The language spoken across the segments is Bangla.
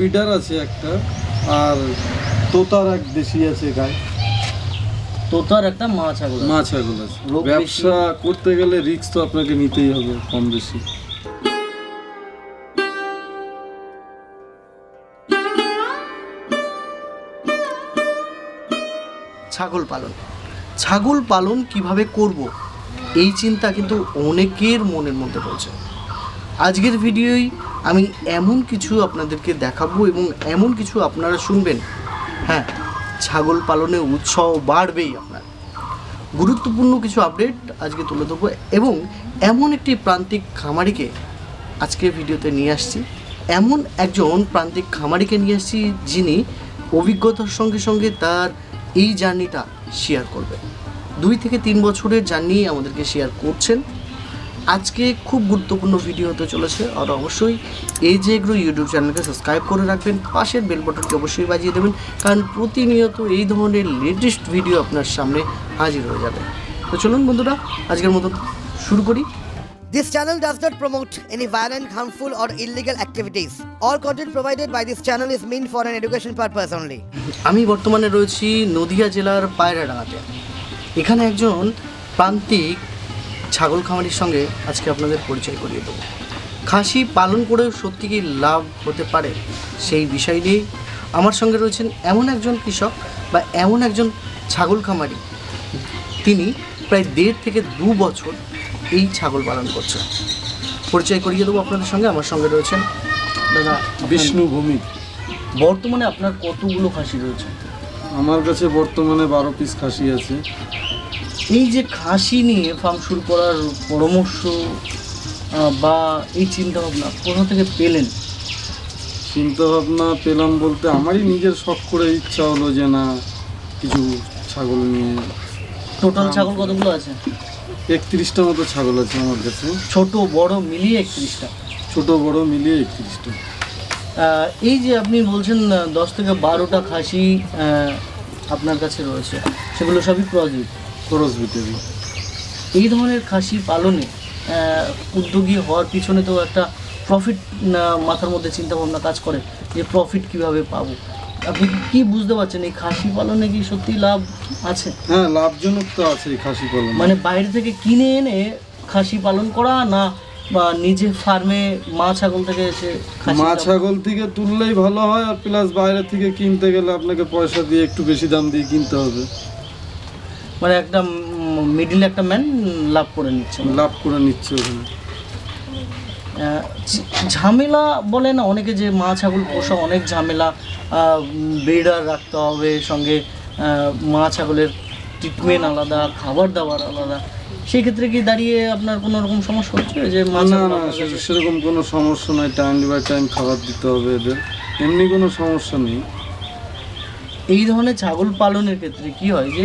বিডার আছে একটা আর তোতার এক দেশি আছে গায়ে তোতার একটা মা ছাগল। মা ছাগল আছে ব্যবসা করতে গেলে রিস্ক তো আপনাকে নিতেই হবে কম বেশি। ছাগল পালন। ছাগল পালন কীভাবে করব? এই চিন্তা কিন্তু অনেকের মনের মধ্যে রয়েছে। আজকের ভিডিওই আমি এমন কিছু আপনাদেরকে দেখাবো এবং এমন কিছু আপনারা শুনবেন। হ্যাঁ ছাগল পালনে উৎসাহ বাড়বেই আপনার। গুরুত্বপূর্ণ কিছু আপডেট আজকে তুলে ধরবো এবং এমন একটি প্রান্তিক খামারিকে আজকে ভিডিওতে নিয়ে আসছি। এমন একজন প্রান্তিক খামারিকে নিয়ে আসছি যিনি অভিজ্ঞতার সঙ্গে সঙ্গে তার এই জার্নিটা শেয়ার করবে দুই থেকে তিন বছরের জার্নি আমাদেরকে শেয়ার করছেন। আজকে খুব গুরুত্বপূর্ণ ভিডিও হতে চলেছে আর অবশ্যই এই যে এগ্রো ইউটিউব চ্যানেলকে সাবস্ক্রাইব করে রাখবেন পাশের বেল বাটনটি অবশ্যই বাজিয়ে দেবেন কারণ প্রতিনিয়ত এই ধরনের লেটেস্ট ভিডিও আপনার সামনে হাজির হয়ে যাবে তো চলুন বন্ধুরা আজকের মতো শুরু করি This channel does not promote any violent, harmful, or illegal activities. All content provided by this channel is meant for an education purpose only. আমি বর্তমানে রয়েছি নদিয়া জেলার পায়রাডাঙ্গাতে এখানে একজন প্রান্তিক ছাগল খামারির সঙ্গে আজকে আপনাদের পরিচয় করিয়ে দেবো। খাসি পালন করেও সত্যি কি লাভ হতে পারে সেই বিষয় নিয়েই আমার সঙ্গে রয়েছেন এমন একজন কৃষক বা এমন একজন ছাগল খামারি। তিনি প্রায় দেড় থেকে দু বছর এই ছাগল পালন করছেন। পরিচয় করিয়ে দেবো আপনাদের সঙ্গে। আমার সঙ্গে রয়েছেন দাদা বিষ্ণু বর্তমানে আপনার কতগুলো খাসি রয়েছে? আমার কাছে বর্তমানে বারো পিস খাসি আছে। এই যে খাসি নিয়ে ফার্ম শুরু করার পরামর্শ বা এই চিন্তাভাবনা কোথা থেকে পেলেন? চিন্তাভাবনা পেলাম বলতে আমারই নিজের শখ করে ইচ্ছা হলো যে না কিছু ছাগল নিয়ে টোটাল ছাগল কতগুলো আছে? একত্রিশটা মতো ছাগল আছে আমার কাছে। ছোট বড় মিলিয়ে একত্রিশটা? ছোট বড় মিলিয়ে একত্রিশটা। এই যে আপনি বলছেন দশ থেকে বারোটা খাসি আপনার কাছে রয়েছে সেগুলো সবই ক্রসবিট খরচ ভিতরে এই ধরনের খাসি পালনে উদ্যোগী হওয়ার পিছনে তো একটা প্রফিট মাথার মধ্যে চিন্তা ভাবনা কাজ করে যে প্রফিট কীভাবে পাবো। আপনি কি- বুঝতে পারছেন এই খাসি পালনে কি সত্যি লাভ আছে? হ্যাঁ লাভজনক তো আছে খাসি পালন। মানে বাইরে থেকে কিনে এনে খাসি পালন করা না বা নিজে ফার্মে মা ছাগল থেকে এসে মা ছাগল থেকে তুললেই ভালো হয় আর প্লাস বাইরে থেকে কিনতে গেলে আপনাকে পয়সা দিয়ে একটু বেশি দাম দিয়ে কিনতে হবে। মানে একটা মিডিল একটা ম্যান লাভ করে নিচ্ছে। লাভ করে নিচ্ছে ওখানে। ঝামেলা বলে না অনেকে যে মা ছাগল পোষা অনেক ঝামেলা ব্রিডার রাখতে হবে সঙ্গে মা ছাগলের ট্রিটমেন্ট আলাদা খাবার দাবার আলাদা। সেই ক্ষেত্রে কি দাঁড়িয়ে আপনার কোনো রকম সমস্যা হচ্ছে যে মা না না সেরকম কোনো সমস্যা নয় টাইম বাই টাইম খাবার দিতে হবে এদের। এমনি কোনো সমস্যা নেই। এই ধরনের ছাগল পালনের ক্ষেত্রে কি হয় যে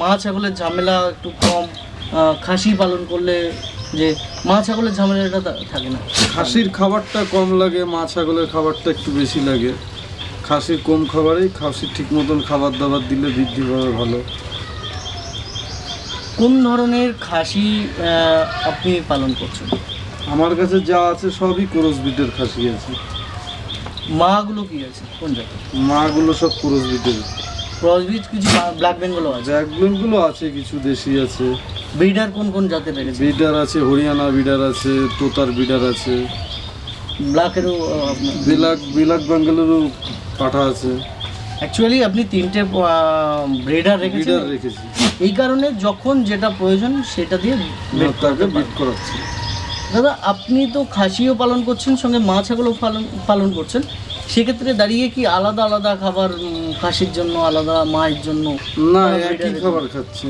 মা ছাগলের ঝামেলা একটু কম খাসি পালন করলে যে মা ছাগলের ঝামেলাটা থাকে না। খাসির খাবারটা কম লাগে মা ছাগলের খাবারটা একটু বেশি লাগে। খাসির কম খাবারেই খাসির ঠিক মতন খাবার দাবার দিলে বৃদ্ধি পাবে ভালো। কোন ধরনের খাসি আপনি পালন করছেন? আমার কাছে যা আছে সবই ক্রস বিটের খাসি আছে। মাগুলো কি আছে? কোন জায়গায় মাগুলো সব ক্রস বিটের ক্রসবিট কিছু ব্ল্যাক বেঙ্গলও আছে? জ্যাকগুলো আছে কিছু দেশি আছে। ব্রিডার কোন কোন জাতের রেখেছে বিডার আছে হরিয়ানা বিডার আছে তোতার বিডার আছে। ব্ল্যাকেরও বিলাক বিলাক বেঙ্গলেরও পাঠা আছে। অ্যাকচুয়ালি আপনি তিনটে ব্রিডার রেখেছেন। বিডার রেখেছি। এই কারণে যখন যেটা প্রয়োজন সেটা দিয়ে তাকে বিট করাচ্ছি। দাদা আপনি তো খাসিও পালন করছেন সঙ্গে মা ছাগলও পালন পালন করছেন। সেক্ষেত্রে দাঁড়িয়ে কি আলাদা আলাদা খাবার খাসির জন্য আলাদা মায়ের জন্য? না একই খাবার খাচ্ছে।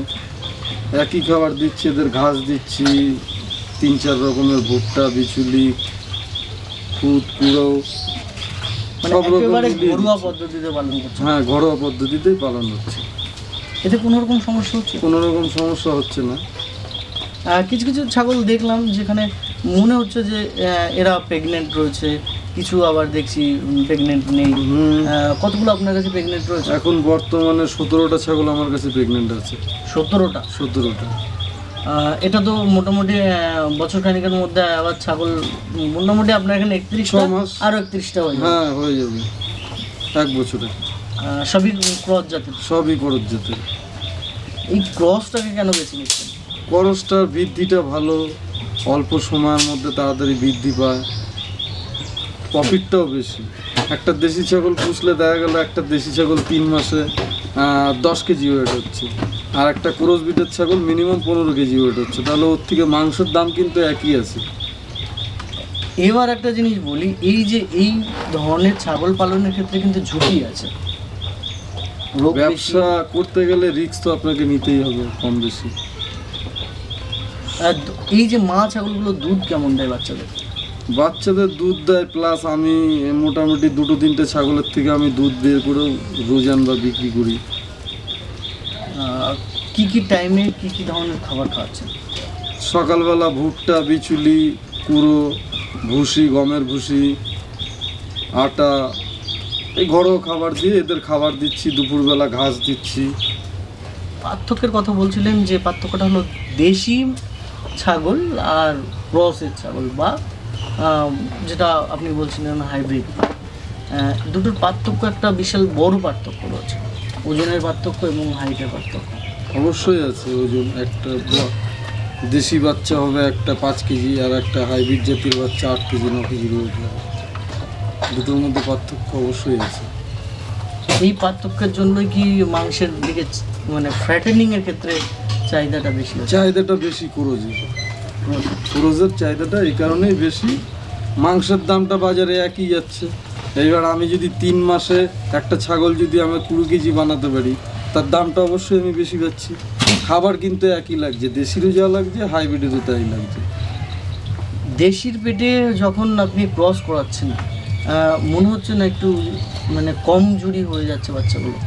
একই খাবার দিচ্ছি এদের ঘাস দিচ্ছি তিন চার রকমের ভুট্টা বিচুলি খুদ কুড়ো মানে সব একেবারে ঘরোয়া পদ্ধতিতে পালন করছেন? হ্যাঁ ঘরোয়া পদ্ধতিতেই পালন হচ্ছে। এতে কোনো রকম সমস্যা হচ্ছে? কোনো রকম সমস্যা হচ্ছে না। কিছু কিছু ছাগল দেখলাম যেখানে মনে হচ্ছে যে এরা প্রেগনেন্ট রয়েছে। কিছু আবার দেখছি প্রেগনেন্ট নেই। কতগুলো আপনার কাছে প্রেগনেন্ট রয়েছে? এখন বর্তমানে সতেরোটা ছাগল আমার কাছে প্রেগনেন্ট আছে। সতেরোটা? সতেরোটা। এটা তো মোটামুটি বছর খানিকের মধ্যে আবার ছাগল মোটামুটি আপনার এখানে একত্রিশটা মাস। আরও একত্রিশটা হয়ে যাবে। হ্যাঁ হয়ে যাবে। এক বছরে। সবই ক্রস জাতের? সবই করজ যেতে এই ক্রসটাকে কেন বেছে নিচ্ছেন? করজটার বৃদ্ধিটা ভালো। অল্প সময়ের মধ্যে তাড়াতাড়ি বৃদ্ধি পায়। প্রফিটটাও বেশি। একটা দেশি ছাগল পুষলে দেখা গেল একটা দেশি ছাগল তিন মাসে দশ কেজি ওয়েট হচ্ছে। আর একটা ক্রোজ বিটের ছাগল মিনিমাম পনেরো কেজি ওয়েট হচ্ছে। তাহলে ওর থেকে মাংসের দাম কিন্তু একই আছে। এবার একটা জিনিস বলি এই যে এই ধরনের ছাগল পালনের ক্ষেত্রে কিন্তু ঝুঁকি আছে। ব্যবসা করতে গেলে রিস্ক তো আপনাকে নিতেই হবে কম বেশি। এই যে মা ছাগলগুলো দুধ কেমন দেয় বাচ্চাদের? বাচ্চাদের দুধ দেয় প্লাস আমি মোটামুটি দুটো তিনটে ছাগলের থেকে আমি দুধ বের করেও রোজান বা বিক্রি করি। কি কি টাইমে কি কি ধরনের খাবার খাওয়াচ্ছেন? সকালবেলা ভুট্টা বিচুলি কুড়ো ভুসি গমের ভুসি আটা এই ঘরোয়া খাবার দিয়ে এদের খাবার দিচ্ছি দুপুরবেলা ঘাস দিচ্ছি। পার্থক্যের কথা বলছিলেন যে পার্থক্যটা হলো দেশি ছাগল আর ক্রসের ছাগল বা যেটা আপনি বলছিলেন হাইব্রিড দুটোর পার্থক্য একটা বিশাল বড় পার্থক্য রয়েছে। ওজনের পার্থক্য এবং হাইটের পার্থক্য। অবশ্যই আছে ওজন। একটা দেশি বাচ্চা হবে একটা পাঁচ কেজি আর একটা হাইব্রিড জাতির বাচ্চা আট কেজি ন কেজি ওয়েট দুটোর মধ্যে পার্থক্য অবশ্যই আছে। এই পার্থক্যের জন্যই কি মাংসের দিকে মানে ফ্যাটেনিং এর ক্ষেত্রে চাহিদাটা বেশি? চাহিদাটা বেশি কুরোজের কুরোজের চাহিদাটা এই কারণেই বেশি। মাংসের দামটা বাজারে একই যাচ্ছে। এইবার আমি যদি তিন মাসে একটা ছাগল যদি আমি কুড়ি কেজি বানাতে পারি তার দামটা অবশ্যই আমি বেশি পাচ্ছি। খাবার কিন্তু একই লাগছে দেশিরও যা লাগছে হাইব্রিডেরও তাই লাগছে। দেশির পেটে যখন আপনি ক্রস করাচ্ছেন মনে হচ্ছে না একটু মানে কম জুড়ি হয়ে যাচ্ছে বাচ্চাগুলো?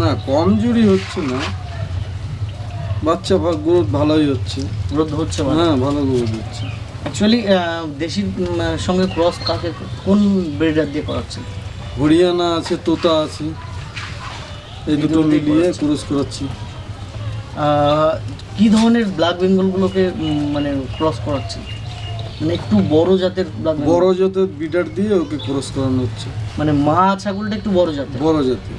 না কম জুড়ি হচ্ছে না। বাচ্চা গ্রোথ ভালোই হচ্ছে। গ্রোথ হচ্ছে ভালো হ্যাঁ ভালো গ্রোথ হচ্ছে। অ্যাকচুয়ালি দেশির সঙ্গে ক্রস কাকে কোন ব্রিডার দিয়ে করাচ্ছেন? হরিয়ানা আছে তোতা আছে। এই দুটো মিলিয়ে। ক্রস করাচ্ছি। কি ধরনের ব্ল্যাক বেঙ্গলগুলোকে মানে ক্রস করাচ্ছেন? মানে একটু বড় জাতের ব্ল্যাক বড় জাতের বিডার দিয়ে ওকে ক্রস করানো হচ্ছে। মানে মা ছাগলটা একটু বড় জাতের? বড় জাতের।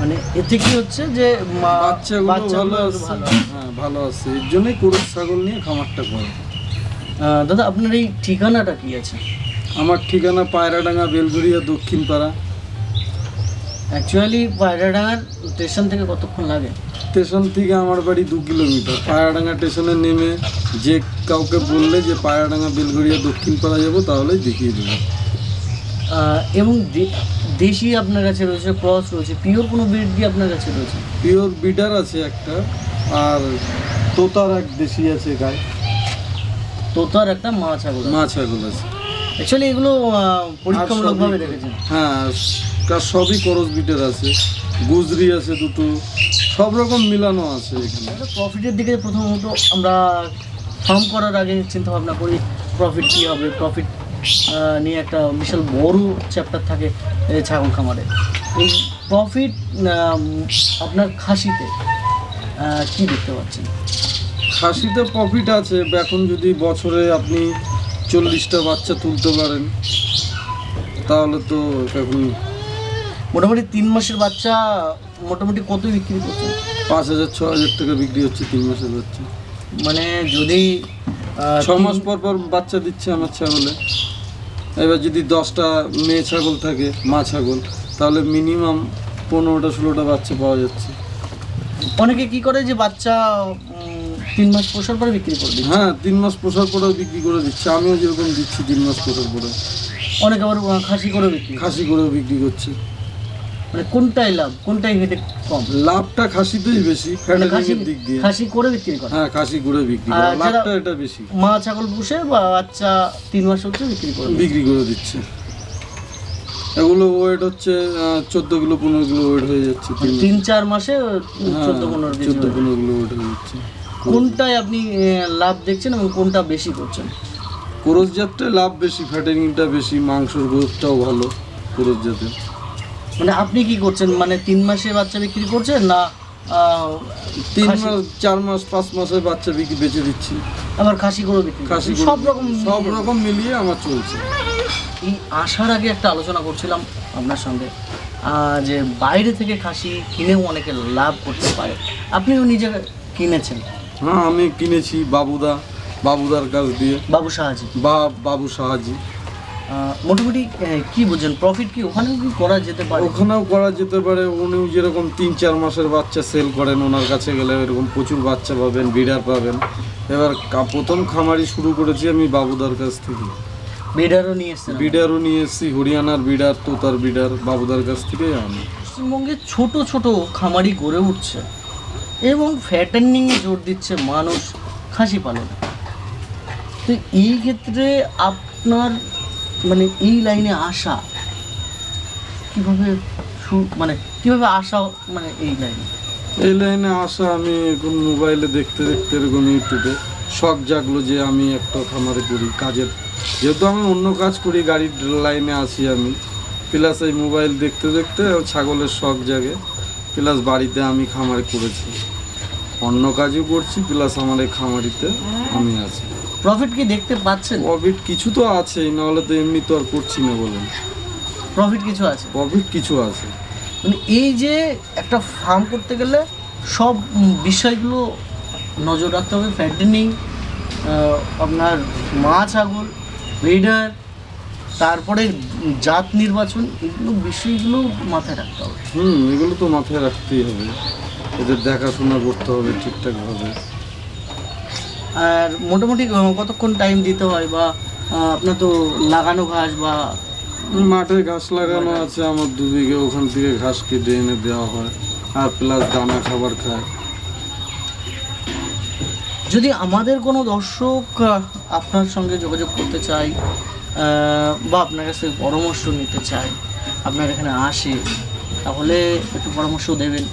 মানে এতে কি হচ্ছে যে বাচ্চাগুলো ভালো আছে। হ্যাঁ ভালো আছে। এর জন্যই ক্রস ছাগল নিয়ে খামারটা করে। দাদা আপনার এই ঠিকানাটা কি আছে? আমার ঠিকানা পায়রাডাঙ্গা বেলঘড়িয়া দক্ষিণ পাড়া অ্যাকচুয়ালি পায়রাডাঙ্গার স্টেশন থেকে কতক্ষণ লাগে? স্টেশন থেকে আমার বাড়ি দু কিলোমিটার। পায়রাডাঙ্গা স্টেশনে নেমে যে কাউকে বললে যে পায়রাডাঙ্গা বেলঘড়িয়া দক্ষিণ পাড়া যাব তাহলেই দেখিয়ে দেবো। এবং দেশি আপনার কাছে রয়েছে ক্রস রয়েছে পিওর কোনো ব্রিড দিয়ে আপনার কাছে রয়েছে? পিওর বিডার আছে একটা আর তোতার এক দেশি আছে গায়ে তোতার একটা মা ছাগল মা ছাগল আছে। অ্যাকচুয়ালি এগুলো পরীক্ষামূলকভাবে রেখেছেন হ্যাঁ কার সবই করস বিটের আছে। গুজরি আছে দুটো সব রকম মিলানো আছে এখানে। প্রফিটের দিকে প্রথমত আমরা ফার্ম করার আগে চিন্তা ভাবনা করি প্রফিট কী হবে প্রফিট নিয়ে একটা বিশাল বড় চ্যাপ্টার থাকে এই ছাগল খামারে। এই প্রফিট আপনার খাসিতে কি দেখতে পাচ্ছেন? খাসিতে প্রফিট আছে এখন যদি বছরে আপনি চল্লিশটা বাচ্চা তুলতে পারেন তাহলে তো এখন মোটামুটি তিন মাসের বাচ্চা মোটামুটি কত বিক্রি করছে পাঁচ হাজার ছ হাজার টাকা বিক্রি হচ্ছে তিন মাসের বাচ্চা। মানে যদি ছ মাস পর পর বাচ্চা দিচ্ছে আমার ছাগলে। এবার যদি দশটা মেয়ে ছাগল থাকে মা ছাগল তাহলে মিনিমাম পনেরোটা ষোলোটা বাচ্চা পাওয়া যাচ্ছে। অনেকে কি করে যে বাচ্চা তিন মাস পোষার পরে বিক্রি করে দিচ্ছে? হ্যাঁ তিন মাস পোষার পরেও বিক্রি করে দিচ্ছে। আমিও যেরকম দিচ্ছি তিন মাস পোষার পরে অনেকে আবার খাসি করে বিক্রি খাসি করেও বিক্রি করছে। মানে কোনটাই লাভ? কোনটাই হেঁটে কম? লাভটা খাসিতেই বেশি মানে খাসি দিক দিয়ে। খাসি করে বিক্রি করে? হ্যাঁ খাসি করে বিক্রি করে। লাভটা এটা বেশি। মা ছাগল পুষে বা বাচ্চা তিন মাস হচ্ছে বিক্রি করে বিক্রি করে দিচ্ছে। এগুলো ওয়েট হচ্ছে চোদ্দ কিলো পনেরো কিলো ওয়েট হয়ে যাচ্ছে তিন তিন চার মাসে চোদ্দ পনেরো হ্যাঁ, চোদ্দ পনেরো কিলো ওয়েট হয়ে যাচ্ছে। কোনটায় আপনি লাভ দেখছেন এবং কোনটা বেশি করছেন? কোরস জাতটায় লাভ বেশি ফ্যাটারিংটা বেশি মাংসর গ্রোথটাও ভালো কোরস জাতের। মানে আপনি কি করছেন? মানে তিন মাসে বাচ্চা বিক্রি করছেন না তিন মাস চার মাস পাঁচ মাসের বাচ্চা বিক্রি বেচে দিচ্ছি। আবার খাসি করে বিক্রি? খাসি সব রকম সব রকম মিলিয়ে আমার চলছে। এই আসার আগে একটা আলোচনা করছিলাম আপনার সঙ্গে যে বাইরে থেকে খাসি কিনেও অনেকে লাভ করতে পারে। আপনিও নিজে কিনেছেন? হ্যাঁ আমি কিনেছি বাবুদা বাবুদার কাছ দিয়ে। বাবু সাহাজি বা বাবু সাহাজি মোটামুটি কি বুঝছেন? প্রফিট কি ওখানেও কি করা যেতে পারে? ওখানেও করা যেতে পারে। উনিও যেরকম তিন চার মাসের বাচ্চা সেল করেন ওনার কাছে গেলে এরকম প্রচুর বাচ্চা পাবেন বিডার পাবেন। এবার প্রথম খামারি শুরু করেছি আমি বাবুদার কাছ থেকে। বিডারও নিয়ে আপনারা। বিডারও নিয়ে এসেছি হরিয়ানার বিডার তোতার বিডার বাবুদার কাছ থেকেই আমি পশ্চিমবঙ্গে ছোট ছোট খামারি গড়ে উঠছে এবং ফ্যাটেনিংয়ে জোর দিচ্ছে মানুষ খাসি পালনে। তো এই ক্ষেত্রে আপনার মানে এই লাইনে আসা, কীভাবে মানে কীভাবে আসা মানে এই লাইনে? এই লাইনে আসা আমি এখন মোবাইলে দেখতে দেখতে এরকম ইউটিউবে শখ জাগলো যে আমি একটা খামারে করি কাজের। যেহেতু আমি অন্য কাজ করি, গাড়ির লাইনে আছি আমি। প্লাস এই মোবাইল দেখতে দেখতে ছাগলের শখ জাগে। প্লাস বাড়িতে আমি খামারে করেছি। অন্য কাজও করছি, প্লাস আমার এই খামারিতে আমি আছি। প্রফিট কি দেখতে পাচ্ছেন? প্রফিট কিছু তো আছেই নাহলে তো এমনি তো আর করছি না বলেন। প্রফিট কিছু আছে? প্রফিট কিছু আছে। মানে এই যে একটা ফার্ম করতে গেলে সব বিষয়গুলো নজর রাখতে হবে ফ্যাটেনিং আপনার মা ছাগল ব্রিডার তারপরে জাত নির্বাচন এগুলো বিষয়গুলো মাথায় রাখতে হবে। হুম এগুলো তো মাথায় রাখতেই হবে। এদের দেখাশোনা করতে হবে ঠিকঠাকভাবে। আর মোটামুটি কতক্ষণ টাইম দিতে হয় বা আপনার তো লাগানো ঘাস বা মাঠে ঘাস লাগানো আছে আমার দু বিঘে ওখান থেকে ঘাস কেটে এনে দেওয়া হয় আর প্লাস দানা খাবার খায়। যদি আমাদের কোনো দর্শক আপনার সঙ্গে যোগাযোগ করতে চাই বা আপনার কাছে পরামর্শ নিতে চায় আপনার এখানে আসে তাহলে একটু পরামর্শ দেবেন।